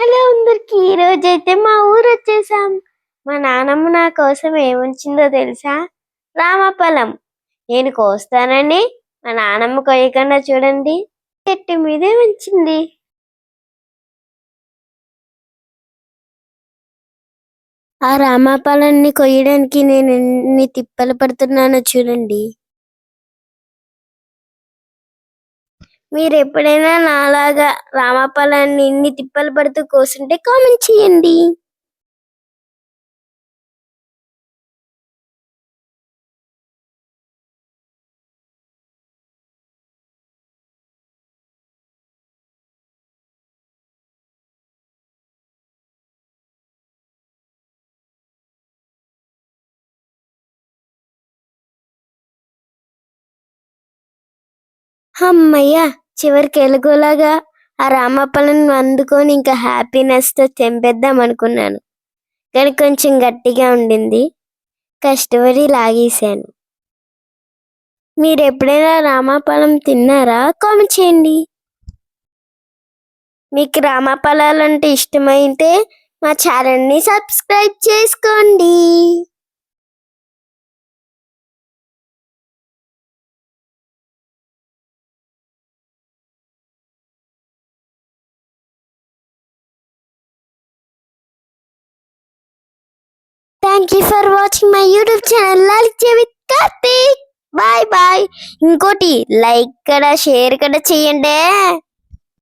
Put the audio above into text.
Hello అందరికి ఈ రోజు అయితే మా ఊరు వచ్చేసాం. మా నాన్నమ్మ నా కోసం ఏముంచిందో తెలుసా? రామఫలం. నేను కోస్తానని మా నాన్నమ్మ కొయ్యకుండా చూడండి. చెట్టు మీదే ఉంచింది. ఆ రామఫలాన్ని కొయ్యడానికి నేను ఎన్ని తిప్పలు పడుతున్నానో చూడండి. మీరు ఎప్పుడైనా నాలాగా రామఫలాన్ని ఇన్ని తిప్పలు పడుతూ కోసుంటే కామెంట్ చేయండి. అమ్మయ్యా చివరికి ఎలుగులాగా ఆ రామప్పలను అందుకొని ఇంకా హ్యాపీనెస్తో తెంపేద్దాం అనుకున్నాను. కానీ కొంచెం గట్టిగా ఉండింది. కష్టపడి లాగేశాను. మీరు ఎప్పుడైనా రామఫలం తిన్నారా? కామెంట్ చేయండి. మీకు రామఫలాలు అంటే ఇష్టమైతే మా ఛానల్ని సబ్స్క్రైబ్ చేసుకోండి. Thank you for watching my YouTube channel Lalit with Karthik bye bye ఇంకోటి లైక్ కూడా షేర్ కూడా చేయండి.